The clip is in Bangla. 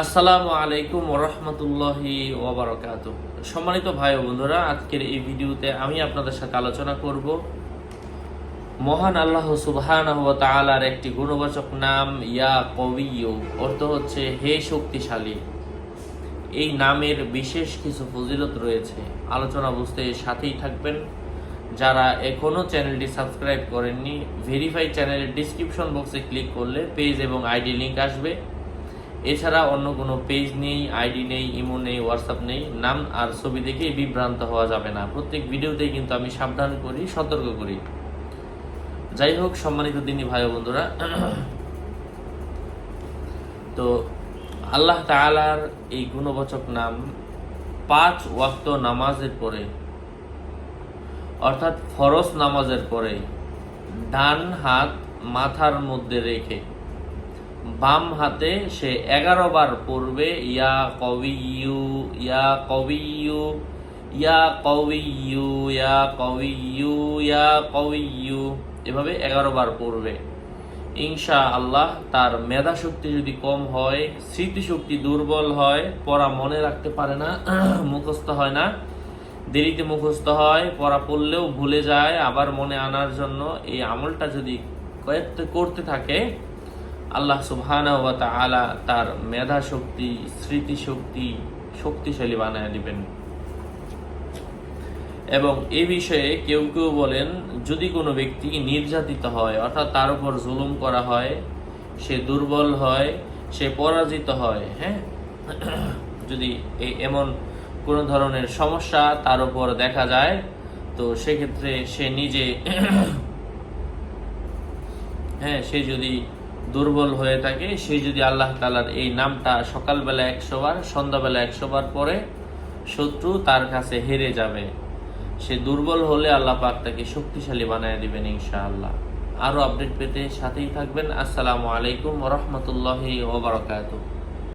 আসসালামু আলাইকুম ওরহমতুল্লাহি ওবরাকাত সম্মানিত ভাই বন্ধুরা, আজকের এই ভিডিওতে আমি আপনাদের সাথে আলোচনা করব মহান আল্লাহ সুবহানাহু ওয়া তাআলার একটি গুণবাচক নাম, ইয়া কবিয়ু অর্থ হচ্ছে, হে শক্তিশালী। এই নামের বিশেষ কিছু ফজিলত রয়েছে। আলোচনা বুঝতে সাথেই থাকবেন। যারা এখনও চ্যানেলটি সাবস্ক্রাইব করেননি ভেরিফাই চ্যানেলের ডিসক্রিপশন বক্সে ক্লিক করলে পেজ এবং আইডি লিঙ্ক আসবে। এছাড়া অন্য কোনো পেজ নেই, আইডি নেই, ইমো নেই, হোয়াটসঅ্যাপ নেই, নাম আর ছবি দেখে বিভ্রান্ত হওয়া যাবে না। প্রত্যেক ভিডিওতেই কিন্তু আমি সাবধান করি, সতর্ক করি। যাই হোক, সম্মানিত দিনী ভাই বন্ধুরা, তো আল্লাহ তাআলার এই গুণবাচক নাম পাঁচ ওয়াক্ত নামাজের পরে, অর্থাৎ ফরজ নামাজের পরে, ডান হাত মাথার মধ্যে রেখে বাম হাতে সে এগারো বার পড়বে, ইয়া কবিয়ু ইয়া কবিয়ু ইয়া কবিয়ু ইয়া কবিয়ু ইয়া কবিয়ু এভাবে এগারো বার পড়বে। ইনশা আল্লাহ তার মেধা শক্তি যদি কম হয়, স্মৃতিশক্তি দুর্বল হয়, পড়া মনে রাখতে পারে না, মুখস্থ হয় না, দেরিতে মুখস্থ হয়, পড়া পড়লেও ভুলে যায়, আবার মনে আনার জন্য এই আমলটা যদি কয়েকটা করতে থাকে আল্লাহ সুবহানাহু ওয়া তাআলা তার মেধা শক্তি স্মৃতি শক্তি শক্তিশালী বানায় দিবেন। এবং এই বিষয়ে কেউ কেউ বলেন, যদি কোনো ব্যক্তি নির্যাতিত হয়, অর্থাৎ তার উপর জুলুম করা হয়, সে দুর্বল হয়, সে পরাজিত হয় হ্যাঁ? যদি এমন কোনো ধরনের সমস্যা তার উপর দেখা যায়, তো সেক্ষেত্রে সে নিজে হ্যাঁ সে যদি দুর্বল হয়ে থাকে, সে যদি আল্লাহ তালার এই নামটা সকালবেলা একশো বার সন্ধ্যাবেলা একশো বার পরে শত্রু তার কাছে হেরে যাবে। সে দুর্বল হলে আল্লাহ পাক তাকে শক্তিশালী বানিয়ে দিবেন ইনশাআল্লাহ। আরও আপডেট পেতে সাথেই থাকবেন। আসসালামু আলাইকুম রহমতুল্লাহি ওবরাকাতুহ